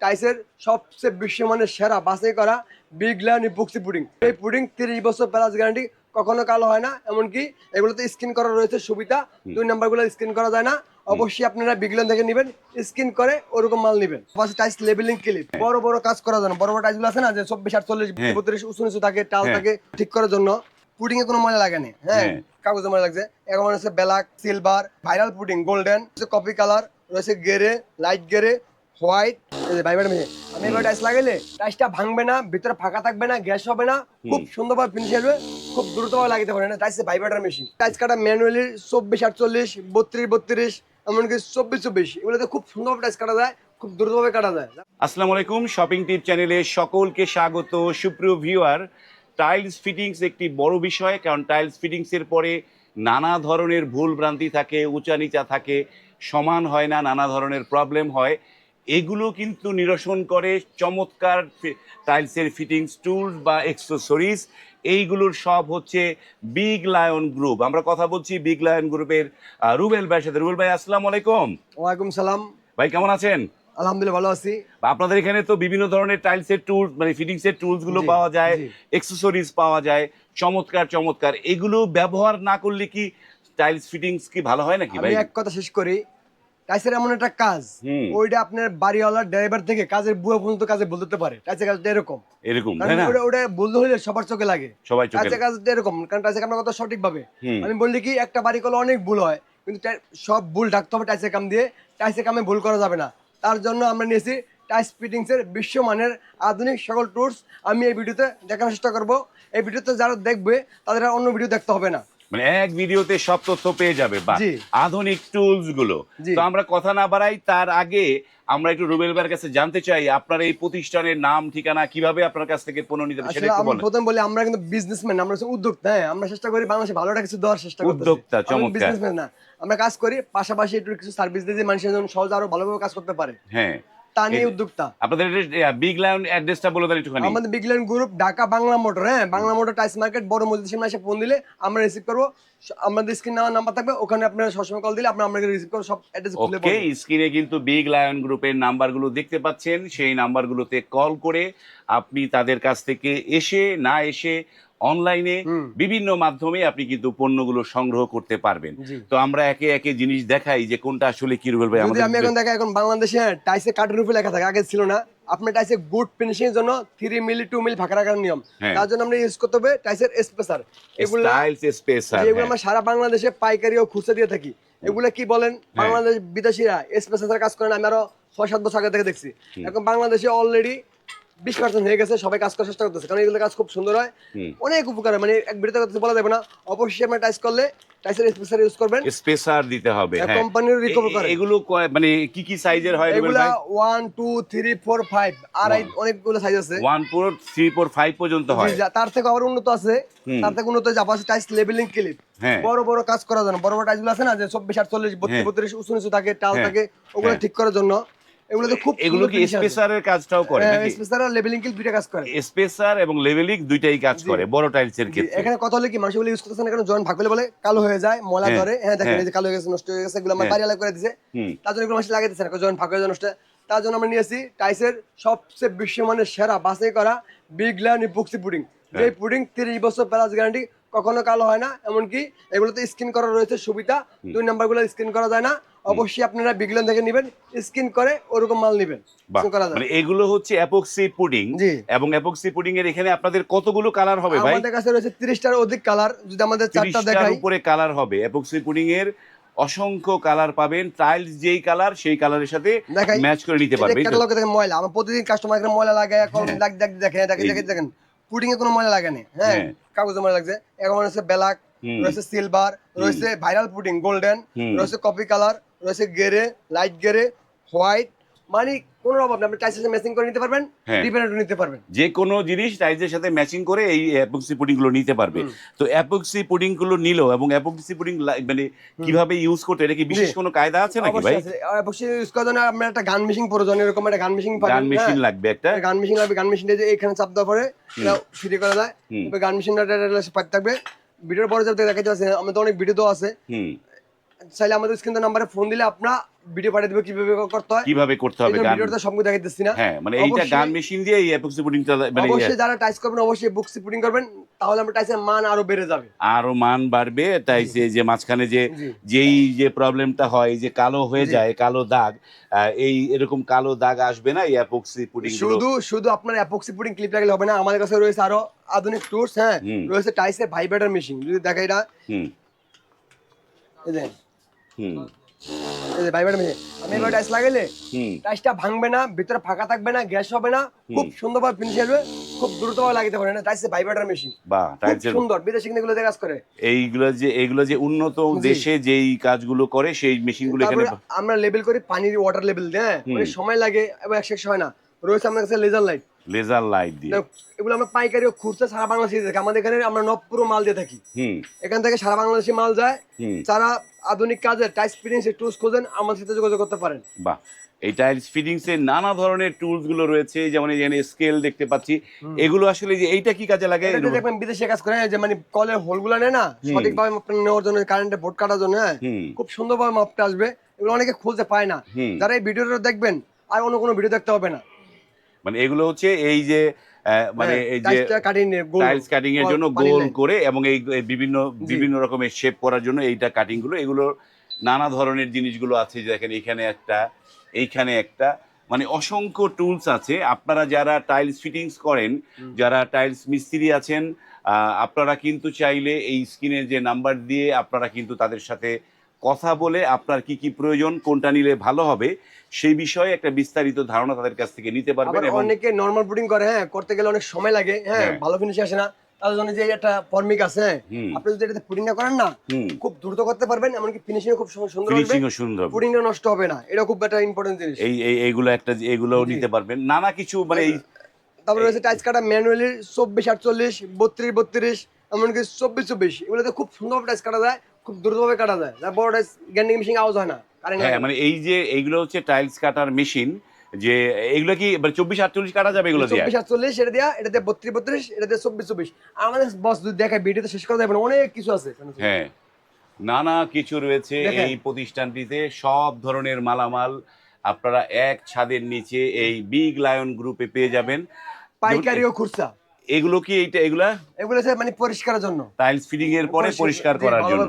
টাইসের সবচেয়ে বিশ্বমানের সেরা বাছাই করা বিগ লায়ন ইপক্সি পুডিং এই পুডিং তিরিশ বছর প্লাস গ্যারান্টি কখনো কালো হয় না এমনকি এগুলোতে স্ক্রিন করা রয়েছে সুবিধা। দুই নাম্বারগুলো স্কিন করা যায় না। অবশ্যই আপনারা বিগলান থেকে নেবেন স্ক্রিন করে ওরকম মাল নেবেন। পাশে টাইস লেবেলিং ক্লিপ বড় বড় কাজ করা যায় না। বড় বড় টাইসগুলো আছে না যে চব্বিশ আটচল্লিশ হ্যাঁ। বত্রিশ উঁচু নিচু থাকে টাল হ্যাঁ। থাকে ঠিক করার জন্য পুডিং এ কোনো মজা লাগে না। হ্যাঁ হ্যাঁ। কাগজে মজা লাগছে। এখন হচ্ছে black silver viral pudding golden coffee colour রয়েছে গেরে লাইট গেরে হোয়াইট ভাই ম্যাডাম আমি এবার টাইস লাগাইলে টাইসটা ভাঙবে না ভিতরে ফাঁকা থাকবে না গ্যাস হবে না খুব সুন্দরভাবে ফিনিশ হবে খুব দ্রুতভাবে লাগাতে পারে না। টাইসে ভাইব্রেটার মেশিন টাইস কাটা ম্যানুয়ালি চব্বিশ আটচল্লিশ বত্রিশ বত্রিশ এমনকি চব্বিশ চব্বিশ এগুলোতে খুব সুন্দরভাবে টাইস কাটা যায় খুব দ্রুতভাবে কাটা যায়। আসসালামু আলাইকুম শপিং টিপ চ্যানেলে সকলকে স্বাগত। সুপ্রিয় ভিউয়ার টাইলস ফিটিংস একটি বড় বিষয় কারণ টাইলস ফিটিংস এর পরে নানা ধরনের ভুল ভ্রান্তি থাকে উঁচা নিচা থাকে সমান হয় না নানা ধরনের প্রবলেম হয়। এগুলো কিন্তু নিরসন করে চমৎকার টাইলসের ফিটিংস টুলস বা এক্সেসরিজ এইগুলোর সব হচ্ছে বিগ লায়ন গ্রুপ আমরা কথা বলছি বিগ লায়ন গ্রুপের রুবেল ভাইয়ের সাথে। রুবেল ভাই আসসালামু আলাইকুম। ওয়ালাইকুম সালাম। ভাই কেমন আছেন? আলহামদুলিল্লাহ ভালো আছি। আপনাদের এখানে তো বিভিন্ন ধরনের টাইলস এর টুলস মানে ফিটিংস এর টুলসগুলো পাওয়া যায়। এক্সেসরিজ পাওয়া যায় চমৎকার চমৎকার। এগুলো ব্যবহার না করলে কি টাইলস ফিটিংস কি ভালো হয় নাকি ভাই? এক কথা শেষ করি টাইসের এমন একটা কাজ ওইটা আপনার বাড়িওয়ালার ড্রাইভার থেকে কাজের বুয়া পর্যন্ত কাজে বলতে পারে। টাইসের কাজটা এরকম। এরকম তাই না? ওটা ওটা বলতে হলে সবার চোখে লাগে। সবাই চোখে টাইসের কাজটা এরকম কারণ টাইসের কামটা কত সঠিক ভাবে আমি বললি কি একটা বাড়ি করলে অনেক ভুল হয় কিন্তু সব ভুল ডাকতে হবে টাইসের কাম দিয়ে টাইসের কামে ভুল করা যাবে না। তার জন্য আমরা নিয়েছি টাইস ফিটিংস এর বিশ্বমানের আধুনিক সকল টুলস। আমি এই ভিডিওতে দেখানোর চেষ্টা করব। এই ভিডিওতে যারা দেখবে তাদের অন্য ভিডিও দেখতে হবে না। মানে এক ভিডিওতে সব তথ্য পেয়ে যাবে বা আধুনিক টুলসগুলো। তো আমরা কথা না বাড়াই তার আগে আমরা একটু রুবেল ভাইয়ের কাছে জানতে চাই আপনার এই প্রতিষ্ঠানের নাম ঠিকানা কীভাবে আপনার কাছ থেকে পণ্য নিতে হবে সেটা একটু বলেন। প্রথম বলি আমরা কিন্তু বিজনেসম্যান আমরা হচ্ছে উদ্যোক্তা হ্যাঁ আমরা চেষ্টা করি বাংলাদেশে ভালো একটা কিছু দেওয়ার চেষ্টা করি উদ্যোক্তা, চমৎকার। বিজনেসম্যান না আমরা কাজ করি পাশাপাশি একটু কিছু সার্ভিস দিয়ে মানুষের জন্য সহজে আরও ভালোভাবে কাজ করতে পারে। হ্যাঁ। তা নিয়ে এই- উদ্যোক্তা। আপনাদের বিগ লায়ন অ্যাড্রেসটা বলে দেন একটুখানি। আমাদের Bigland group Dhaka Bangla motor হ্যাঁ বাংলা মোটর টাইস মার্কেট বড় সামনে এসে ফোন দিলে আমরা রিসিভ করব। আমাদের স্ক্রিন নেওয়ার নাম্বার থাকবে ওখানে আপনারা সবসময় কল দিলে আমরা আপনাকে রিসিভ করব সব অ্যাড্রেস খুলে ওকে স্ক্রিনে কিন্তু বিগ লায়ন গ্রুপের নাম্বারগুলো দেখতে পাচ্ছেন সেই নাম্বারগুলোতে কল করে আপনি তাদের কাছ থেকে এসে না এসে অনলাইনে বিভিন্ন মাধ্যমে আপনি কিন্তু পণ্যগুলো সংগ্রহ করতে পারবেন। তো আমরা একে একে জিনিস দেখাই যে কোনটা আসলে কি রুবেল ভাই আমাদের আমি এখন দেখা এখন বাংলাদেশে টাইসে কার্টুন উপরে লেখা থাকে আগে ছিল না। আপনার টাইসে গুড ফিনিশিং এর জন্য থ্রি মিলি টু মিলি ফাঁকা রাখার নিয়ম। হ্যাঁ। তার জন্য আমরা ইউজ করতে হবে টাইসের স্পেসার এগুলো স্টাইলস স্পেসার যেগুলো আমরা সারা বাংলাদেশে পাইকারি ও খুচরা দিয়ে থাকি এগুলো কি বলেন? হ্যাঁ। বাংলাদেশ বিদেশিরা স্পেসার কাজ করেন আমি আরও ছয় সাত বছর আগে থেকে দেখছি। এখন বাংলাদেশে অলরেডি বিশ পার্সেন্ট হয়ে গেছে সবাই কাজ করার চেষ্টা করতেছে কারণ এগুলো কাজ খুব সুন্দর হয়। অনেক উপকার মানে এক কথা বলা যাবে না। অবশ্যই টাইস করলে টাইসের স্পেসার ইউজ করবেন। স্পেসার দিতে হবে হ্যাঁ, হ্যাঁ কোম্পানির recover এ- করে। এগুলো মানে কি কি সাইজের হয় এগুলা ভাই? One two three four five আর অনেকগুলো সাইজ আছে। One four three four five পর্যন্ত হয়। তার থেকে আবার উন্নত আছে। তার থেকে উন্নত আছে টাইস লেবেলিং ক্লিপ হ্যাঁ। বড় বড় কাজ করার জন্য। বড় বড় টাইসগুলো আছে না যে চব্বিশ আটচল্লিশ বত্রিশ হ্যাঁ। বত্রিশ উঁচু নিচু থাকে টাল হ্যাঁ। থাকে ওগুলো হ্যাঁ। ঠিক করার জন্য। এগুলো তো খুব এগুলো কি স্পেসারের কাজটাও করে নাকি? স্পেসার আর লেবেলিং ক্লিপ দুইটা কাজ করে। স্পেসার এবং লেভেলিং দুইটাই কাজ করে বড় ক্ষেত্রে। এখানে কথা হলে কি মানুষ ইউজ করতেছে না জয়েন্ট ভাগ বলে কালো হয়ে যায় ময়লা হ্যাঁ, ধরে হ্যাঁ দেখেন হ্যাঁ। এই যে কালো হয়ে গেছে নষ্ট হয়ে গেছে এগুলো আমার হ্যাঁ। বাড়ি করে তার জন্য এগুলো মানুষ লাগাইতেছে না জয়েন্ট ভাগ হয়ে যায় নষ্ট হয়। তার জন্য আমরা নিয়েছি টাইসের সবচেয়ে বিশ্বমানের সেরা বাছাই করা বিগ লায়ন ইপক্সি পুডিং যে হ্যাঁ। পুডিং তিরিশ বছর প্লাস গ্যারান্টি কখনো কালো হয় না এমনকি এগুলোতে স্কিন করা রয়েছে সুবিধা দুই নাম্বারগুলো স্কিন করা যায় না। অবশ্যই আপনারা বিগলান থেকে নেবেন স্কিন করে ওরকম মাল নেবেন মানে এগুলো হচ্ছে অ্যাপক্সি পুডিং এবং অ্যাপক্সি পুডিং এর এখানে আপনাদের কতগুলো কালার হবে ভাই? আমাদের কাছে রয়েছে তিরিশটার অধিক কালার যদি আমাদের চারটা দেখাই। উপরে কালার হবে। অ্যাপক্সি পুডিং এর অসংখ্য কালার পাবেন টাইলস যেই কালার সেই কালারের সাথে ম্যাচ করে নিতে পারবে এই তো? দেখেন ময়লা। আমার প্রতিদিন কাস্টমার ময়লা লাগে এখন দেখ দেখ দেখেন দেখেন দেখেন দেখেন। পুডিং এ কোনো ময়লা লাগে না হ্যাঁ? হ্যাঁ। কাগজে ময়লা লাগছে। এখন রয়েছে ব্ল্যাক রয়েছে সিলভার রয়েছে ভাইরাল পুডিং গোল্ডেন রয়েছে কফি কালার রয়েছে গেরে লাইট গেরে হোয়াইট মানে কোনো অভাব আপনি সাথে ম্যাচিং করে নিতে পারবেন হ্যাঁ। ডিপেন্ডেন্ট নিতে পারবেন যে কোনো জিনিস টাইলসের সাথে ম্যাচিং করে এই অ্যাপক্সি পুডিংগুলো নিতে পারবে তো অ্যাপক্সি পুডিংগুলো নিল এবং অ্যাপক্সি পুডিং মানে কীভাবে ইউজ করতে এটা কি বিশেষ কোনো কায়দা আছে নাকি ভাই ইউজ করার জন্য আপনার একটা গান মেশিন প্রয়োজন এরকম একটা গান মেশিন গান মেশিন লাগবে একটা গান মেশিন লাগবে গান মেশিনটা যে এখানে চাপ দেওয়ার পরে ফ্রি করা যায় গান মেশিনটা পাইতে থাকবে ভিডিওর পরে যাতে দেখা যাচ্ছে আমাদের অনেক ভিডিও তো আছে চাইলে আমাদের স্ক্রিন নাম্বারে ফোন দিলে আপনার ভিডিও পাঠিয়ে দেবে কীভাবে করতে হয়। কীভাবে করতে হবে গান? ভিডিওটা সবকিছু দেখাইতেছি না। হ্যাঁ মানে এইটা গান মেশিন দিয়ে এই অ্যাপক্সি পুডিংটা মানে অবশ্যই যারা টাইস করবেন অবশ্যই বুকসি পুটিং করবেন তাহলে আমরা টাইসের মান আরও বেড়ে যাবে। আরও মান বাড়বে তাই যে মাঝখানে যে যেই যে প্রবলেমটা হয় যে কালো হয়ে যায় কালো দাগ এই এরকম কালো দাগ আসবে না এই অ্যাপক্সি পুডিং শুধু শুধু আপনার অ্যাপক্সি পুটিং ক্লিপ লাগলে হবে না আমাদের কাছে রয়েছে আরও আধুনিক টুলস হ্যাঁ। রয়েছে টাইসের ভাইব্রেটার মেশিন যদি দেখা এটা হুম। এই হুম। এই যে আমি এবার টাইস লাগাইলে টাইসটা ভাঙবে না ভিতরে ফাঁকা থাকবে না গ্যাস হবে না খুব সুন্দরভাবে ফিনিশ আসবে খুব দ্রুতভাবে লাগাতে পারেন টাইসের ভাইব্রেটার মেশিন বা খুব সুন্দর বিদেশি কিন্তু কাজ করে। এইগুলো যে এইগুলো যে উন্নত দেশে যেই কাজগুলো করে সেই মেশিনগুলো এখানে আমরা লেবেল করি পানির ওয়াটার লেভেল হ্যাঁ। সময় লাগে এবং একশো হয় না। রয়েছে আমাদের কাছে লেজার লাইট লেজার লাইট দিয়ে। এগুলো আমরা পাইকারি ও খুচরা সারা বাংলাদেশে থাকি। আমাদের এখানে আমরা নবপুরো মাল দিয়ে থাকি। এখান থেকে সারা বাংলাদেশে মাল যায়। যারা আধুনিক কাজে টাইস ফিটিংস টুলস খোঁজেন আমাদের সাথে যোগাযোগ করতে পারেন। বাহ। এই টাইলস ফিটিংস এর নানা ধরনের টুলসগুলো রয়েছে যেমন এই যে স্কেল দেখতে পাচ্ছি। এগুলো আসলে যে এইটা কি কাজে লাগে? দেখবেন বিদেশে কাজ করে যে মানে কলের হোলগুলো নেয় না সঠিকভাবে নেওয়ার জন্য কারেন্টে বোর্ড কাটার জন্য হ্যাঁ? খুব সুন্দরভাবে মাপটা আসবে। এগুলো অনেকে খুঁজে পায় না। যারা এই ভিডিওটা দেখবেন আর অন্য কোনো ভিডিও দেখতে হবে না। মানে এগুলো হচ্ছে এই যে মানে হ্যাঁ, এই যে টাইলস কাটিং এর জন্য গোল করে এবং এই বিভিন্ন বিভিন্ন রকমের শেপ করার জন্য এইটা কাটিংগুলো এগুলো নানা ধরনের জিনিসগুলো আছে দেখেন এখানে একটা এইখানে একটা মানে অসংখ্য টুলস আছে। আপনারা যারা টাইলস ফিটিংস করেন যারা টাইলস মিস্ত্রি আছেন আপনারা কিন্তু চাইলে এই স্ক্রিনের যে নাম্বার দিয়ে আপনারা কিন্তু তাদের সাথে কথা বলে আপনার কি কি প্রয়োজন কোনটা নিলে ভালো হবে সেই বিষয়ে একটা বিস্তারিত ধারণা তাদের কাছ থেকে নিতে পারবেন এবং অনেকে নর্মাল পুডিং করে হ্যাঁ করতে গেলে অনেক সময় লাগে হ্যাঁ হ্যাঁ। ভালো ফিনিশ আসে না তার জন্য যে একটা ফর্মিক আছে হ্যাঁ, আপনি যদি এটাতে পুডিংটা করেন না খুব দ্রুত করতে পারবেন এমনকি ফিনিশিং খুব সুন্দর সুন্দর হবে। ফিনিশিংও সুন্দর হবে। পুডিংটা নষ্ট হবে না এটা খুব একটা ইম্পর্টেন্ট জিনিস। এই এই এইগুলো একটা এগুলোও নিতে পারবেন। নানা কিছু মানে এই তারপরে রয়েছে টাইস কাটা ম্যানুয়ালি চব্বিশ আটচল্লিশ বত্রিশ বত্রিশ এমনকি চব্বিশ চব্বিশ। এগুলোতে খুব সুন্দরভাবে টাইস কাটা যায় খুব দ্রুতভাবে কাটা যায়। গ্যান্ডিং মেশিন আওয়াজ হয় না। হ্যাঁ মানে এই যে এইগুলো হচ্ছে টাইলস কাটার মেশিন যে এগুলো কি মানে চব্বিশ আটচল্লিশ কাটা যাবে এগুলো চব্বিশ আটচল্লিশ এটা এটাতে বত্রিশ বত্রিশ এটাতে চব্বিশ চব্বিশ। আমাদের বস যদি দেখায় ভিডিওতে শেষ করা যাবে না অনেক কিছু আছে। হ্যাঁ নানা কিছু রয়েছে এই প্রতিষ্ঠানটিতে সব ধরনের মালামাল আপনারা এক ছাদের নিচে এই বিগ লায়ন গ্রুপে পেয়ে যাবেন। পাইকারি ও খুচরা। এগুলো কি এইটা এগুলা? এগুলো হচ্ছে মানে পরিষ্কারের জন্য। টাইলস ফিটিং এর পরে পরিষ্কার করার জন্য।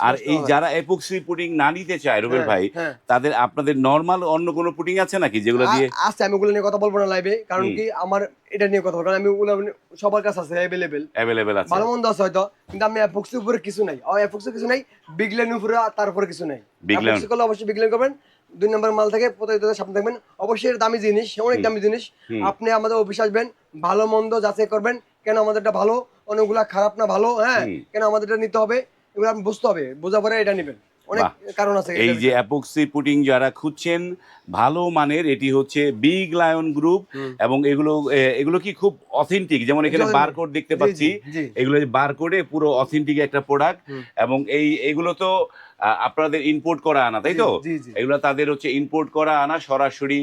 আর এই যারা এপক্সি পুডিং না নিতে চায় রুবেল হ্যাঁ, ভাই হ্যাঁ। তাদের আপনাদের নর্মাল অন্য কোনো পুডিং আছে নাকি যেগুলো দিয়ে আ- আছে আমি ওগুলো নিয়ে কথা বলব না লাইভে কারণ কি আমার এটা নিয়ে কথা বলব আমি ওগুলো সবার কাছে আছে অ্যাভেলেবেল অ্যাভেলেবেল আছে। ভালো মন্দ আছে হয়তো কিন্তু আমি অ্যাপক্সির উপরে কিছু নাই। আর অ্যাপক্সির কিছু নাই বিগলেন উপরে তার উপরে কিছু নাই। Len। করলে অবশ্যই বিগলেন করবেন। দুই নম্বর মাল থেকে প্রতিযোগিতা সামনে থাকবেন। অবশ্যই এটা দামি জিনিস অনেক দামি জিনিস। আপনি আমাদের অফিস আসবেন ভালো মন্দ যাচাই করবেন কেন আমাদেরটা ভালো অনেকগুলা খারাপ না ভালো হ্যাঁ? কেন কেন আমাদেরটা নিতে হবে এগুলো আপনি বুঝতে হবে বোঝা পরে এটা নেবেন। অনেক কারণ আছে এই যে অ্যাপক্সি পুটিং যারা খুঁজছেন ভালো মানের এটি হচ্ছে বিগ লায়ন গ্রুপ এবং এগুলো এগুলো কি খুব অথেন্টিক যেমন এখানে। বারকোড দেখতে পাচ্ছি। এগুলো বারকোডে পুরো অথেন্টিক একটা প্রোডাক্ট এবং এই এগুলো তো আপনাদের ইম্পোর্ট করা আনা তাই তো। এগুলো তাদের হচ্ছে ইম্পোর্ট করা আনা সরাসরি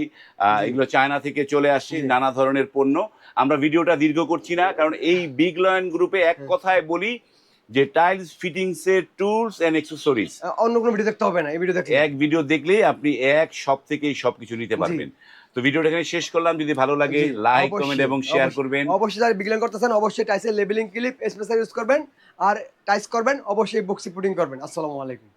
এগুলো চায়না থেকে চলে আসছে নানা ধরনের পণ্য। আমরা ভিডিওটা দীর্ঘ করছি না কারণ এই বিগ লায়ন গ্রুপে এক হ্যাঁ। কথায় বলি যে টাইলস ফিটিংস এর টুলস এন্ড অ্যাক্সেসরিজ অন্য কোনো ভিডিও দেখতে হবে না এই ভিডিও দেখলে। এক ভিডিও দেখলেই আপনি এক সব থেকেই সবকিছু নিতে পারবেন। তো ভিডিওটা এখানে শেষ করলাম। যদি ভালো লাগে লাইক কমেন্ট এবং শেয়ার করবেন। অবশ্যই যারা বিগলেন করতেছেন অবশ্যই টাইসের লেবেলিং ক্লিপ স্পেশাল ইউজ করবেন। আর টাইস করবেন অবশ্যই বক্সি পুটিং করবেন। আসসালামু আলাইকুম।